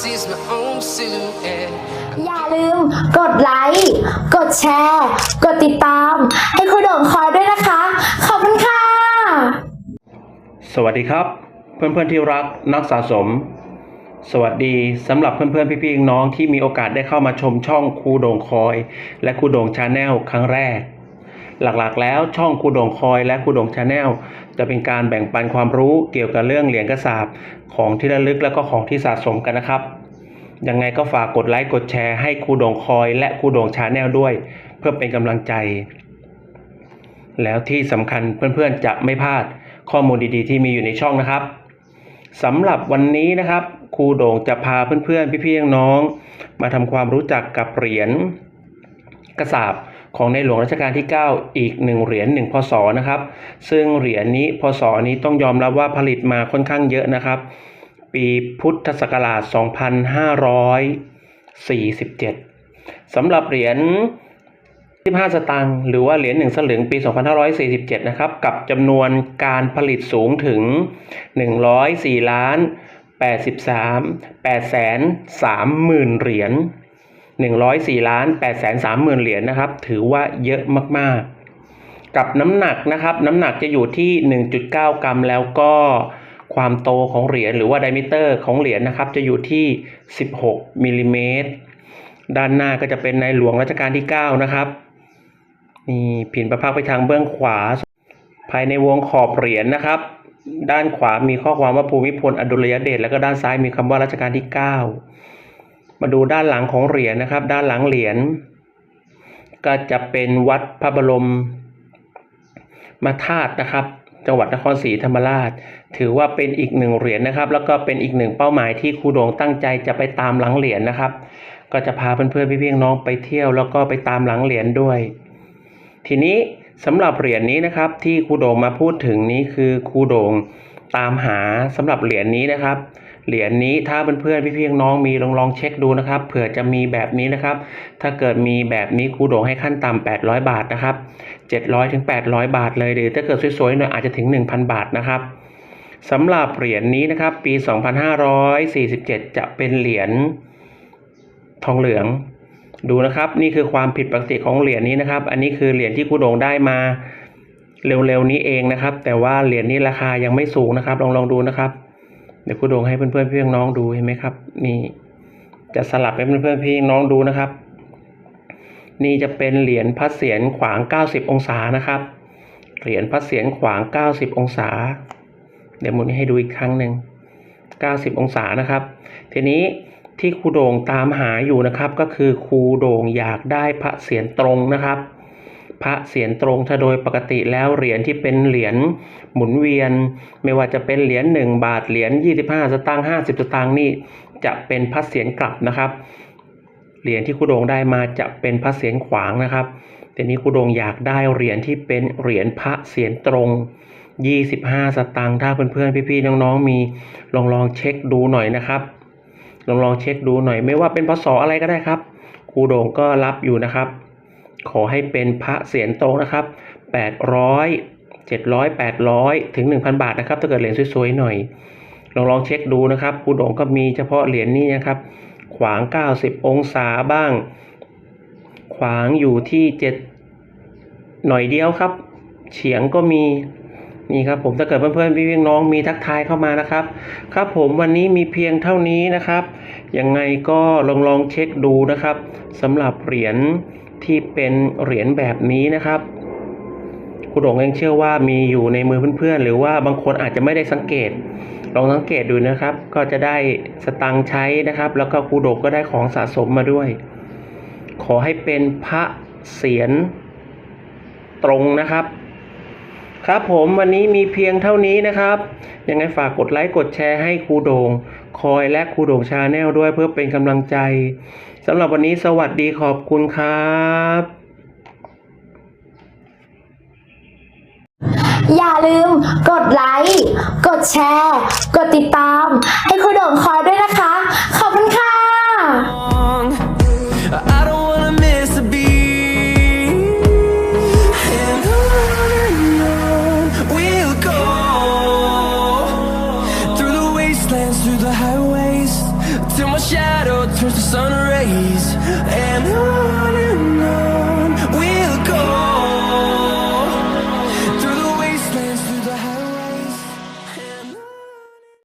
sees my own silhouette. อย่าลืมกดไลค์ กดแชร์ กดติดตาม ให้คุณโด่งคอยด้วยนะคะ ขอบคุณค่ะ สวัสดีครับ เพื่อนๆที่รักนักสะสม สวัสดีสำหรับเพื่อนๆพี่ๆน้องๆที่มีโอกาสได้เข้ามาชมช่องครูโด่งคอย และครูโด่งชาแนลครั้งแรก หลักๆ แล้วช่องครูดงคอยและครูดงชาแนลจะเป็นการแบ่งปันความรู้เกี่ยวกับเรื่องเหรียญกระสาบของที่ระลึกและก็ของที่สะสมกันนะครับ ยังไงก็ฝากกดไลค์กดแชร์ให้ครูดงคอย และครูดงชาแนลด้วย เพื่อเป็นกำลังใจ แล้วที่สำคัญเพื่อนๆจะไม่พลาดข้อมูลดีๆ ที่มีอยู่ในช่องนะครับสำหรับวันนี้นะครับครูโด่งจะพาเพื่อนๆพี่ๆน้องๆมาทำความรู้จักกับเหรียญกระสาบ ของในหลวงรัชกาลที่ 9 อีกหนึ่งเหรียญหนึ่งพศนะครับ ซึ่งเหรียญนี้พศนี้ต้องยอมรับว่าผลิตมาค่อนข้างเยอะนะครับ ปีพุทธศักราช 2547 สำหรับเหรียญ15 สตางค์หรือว่าเหรียญ1สลึงปี 2547 นะครับ กับจำนวนการผลิตสูงถึง 104 ล้าน 83 8 3 0 0 0 0 เหรียญ 104ล้าน8แสน30,000เหรียญนะครับ ถือว่าเยอะมากๆ กับน้ำหนักนะครับ น้ำหนักจะอยู่ที่ 1.9 กรัม แล้วก็ความโตของเหรียญหรือว่าไดมิเตอร์ของเหรียญนะครับ จะอยู่ที่ 16มิลลิเมตรด้านหน้าก็จะเป็นในหลวงรัชกาลที่ 9 นะครับนี่ผินประพักไปทางเบื้องขวา ภายในวงขอบเหรียญนะครับ ด้านขวามีข้อความว่าภูมิพลอดุลยเดชแล้วก็ด้านซ้ายมีคำว่ารัชกาลที่ 9 มาดูด้านหลังของเหรียญนะครับ ด้านหลังเหรียญก็จะเป็นวัดพระบรมมาธาตุนะครับ จังหวัดนครศรีธรรมราช ถือว่าเป็นอีกหนึ่งเหรียญนะครับ แล้วก็เป็นอีกหนึ่งเป้าหมายที่ครูโด่งตั้งใจจะไปตามหลังเหรียญนะครับ ก็จะพาเพื่อนๆพี่ๆน้องไปเที่ยว แล้วก็ไปตามหลังเหรียญด้วย ทีนี้สำหรับเหรียญนี้นะครับ ที่ครูโด่งมาพูดถึงนี้คือครูโด่งตามหาสำหรับเหรียญนี้นะครับ เหรียญนี้ถ้าเพื่อนๆพี่ๆน้องๆมีลองลองเช็คดูนะครับเผื่อจะมีแบบนี้นะครับ ถ้าเกิดมีแบบนี้ครูโด่งให้ขั้นต่ำ800 บาทนะครับ700ถึง800 บาทเลยหรือถ้าเกิดสวยๆหน่อยอาจจะถึง 1,000 บาทนะครับสำหรับเหรียญนี้นะครับ ปี 2547 จะเป็นเหรียญทองเหลืองดูนะครับ นี่คือความผิดปกติของเหรียญนี้นะครับ อันนี้คือเหรียญที่ครูโด่งได้มาเร็วๆนี้เองนะครับ แต่ว่าเหรียญนี้ราคายังไม่สูงนะครับ ลองลองดูนะครับ ดี๋ยวครูโด่งให้เพื่อนๆพี่น้องดูเห็นไหมครับ นี่จะสลับให้เพื่อนๆพี่น้องดูนะครับ นี่จะเป็นเหรียญพระเศียรขวาง 90 องศานะครับ เหรียญพระเศียรขวาง 90 องศา เดี๋ยวหมุนให้ดูอีกครั้งหนึ่ง 90 องศานะครับ ทีนี้ที่ครูโด่งตามหาอยู่นะครับ ก็คือครูโด่งอยากได้พระเศียรตรงนะครับ พระเศียรตรงถ้าโดยปกติแล้วเหรียญที่เป็นเหรียญหมุนเวียน ไม่ว่าจะเป็นเหรียญ1 บาทเหรียญ25 สตางค์50 สตางค์นี่จะเป็นพระเศียรกลับนะครับเหรียญที่ครูโดงได้มาจะเป็นพระเศียรขวางนะครับแต่นี้ครูโดงอยากได้เหรียญที่เป็นเหรียญพระเศียรตรง 25 สตางค์ถ้าเพื่อนๆพี่ๆน้องๆมีลองลองเช็คดูหน่อยนะครับ ลองลองเช็คดูหน่อยไม่ว่าเป็นพศอะไรก็ได้ครับครูโด่งก็รับอยู่นะครับ ขอให้เป็นพระเศียรตนะครับ 800 700 800 ถึง 1,000 บาทนะครับถ้าเกิดเหรียญสวยๆหน่อย ลองลองเช็คดูนะครับคูด่งก็มีเฉพาะเหรียญนี้นะครับ ขวาง 90 องศาบ้าง ขวางอยู่ที่ 7 หน่อยเดียวครับ เฉียงก็มีนี่ครับผมถ้าเกิดเพื่อนๆพี่ๆน้องมีทักทายเข้ามานะครับ ครับผมวันนี้มีเพียงเท่านี้นะครับยังไงก็ลองลองเช็คดูนะครับสำหรับเหรียญ ที่เป็นเหรียญแบบนี้นะครับคุณหลงเองเชื่อว่ามีอยู่ในมือเพื่อนๆ หรือว่าบางคนอาจจะไม่ได้สังเกต ลองสังเกตดูนะครับ ก็จะได้สตังค์ใช้นะครับ แล้วก็ครูโดกก็ได้ของสะสมมาด้วย ขอให้เป็นพระเศียรตรงนะครับ ครับผมวันนี้มีเพียงเท่านี้นะครับ ยังไงฝากกดไลค์กดแชร์ให้ครูโดง่งคอยและครูโด่งชาแนลด้วยเพื่อเป็นกำลังใจสำหรับวันนี้สวัสดีขอบคุณครับอย่าลืมกดไลค์ กดแชร์ กดติดตาม